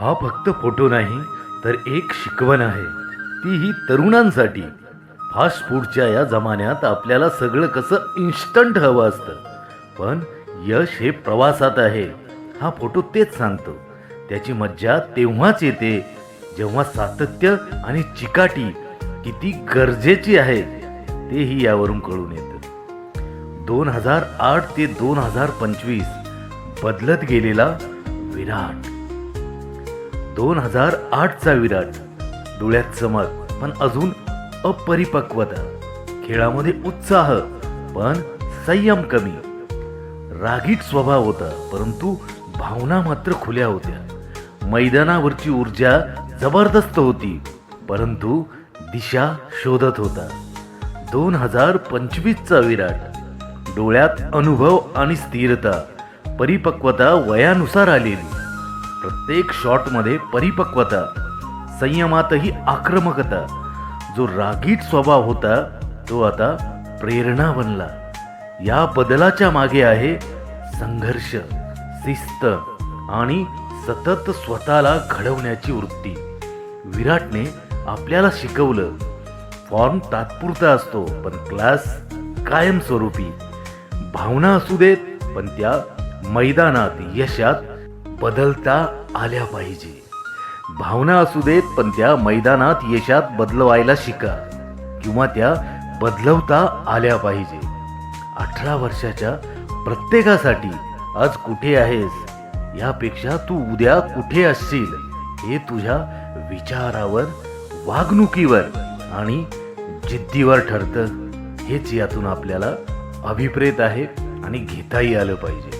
हा फक्त फोटो नाही तर एक शिकवण आहे. तीही तरुणांसाठी. फास्ट फूडच्या या जमान्यात आपल्याला सगळं कसं इन्स्टंट हवं असतं. पण यश हे प्रवासात आहे. हा फोटो तेच सांगतो. त्याची मज्जा तेव्हाच येते जेव्हा सातत्य आणि चिकाटी किती गरजेची आहे तेही यावरून कळून येतं. दोन हजार आठ ते दोन हजार पंचवीस बदलत गेलेला विराट. दोन हजार आठचा विराट. डोळ्यात चमक पण अजून अपरिपक्वता. खेळामध्ये उत्साह पण संयम कमी. रागीट स्वभाव होता परंतु भावना मात्र खुल्या होत्या. मैदानावरची ऊर्जा जबरदस्त होती परंतु दिशा शोधत होता. दोन हजार पंचवीसचा विराट. डोळ्यात अनुभव आणि स्थिरता परिपक्वता वयानुसार आलेली. प्रत्येक शॉटमध्ये परिपक्वता संयमातही आक्रमकता. जो रागीट स्वभाव होता तो आता प्रेरणा बनला. या बदलाच्या मागे आहे संघर्ष शिस्त आणि सतत स्वतःला घडवण्याची वृत्ती. विराटने आपल्याला शिकवलं फॉर्म तात्पुरता असतो पण क्लास कायमस्वरूपी. भावना असू देत पण त्या मैदानात यशात बदलता आल्या पाहिजे. भावना असू देत पण त्या मैदानात यशात बदलवायला शिका. किंवा त्या बदलवता आल्या पाहिजे. अठरा वर्षाच्या प्रत्येकासाठी आज कुठे आहेस? यापेक्षा तू उद्या कुठे असशील? हे तुझ्या विचारावर वागणुकीवर आणि जिद्दीवर ठरतं. हेच यातून आपल्याला अभिप्रेत आहे आणि घेताही आलं पाहिजे.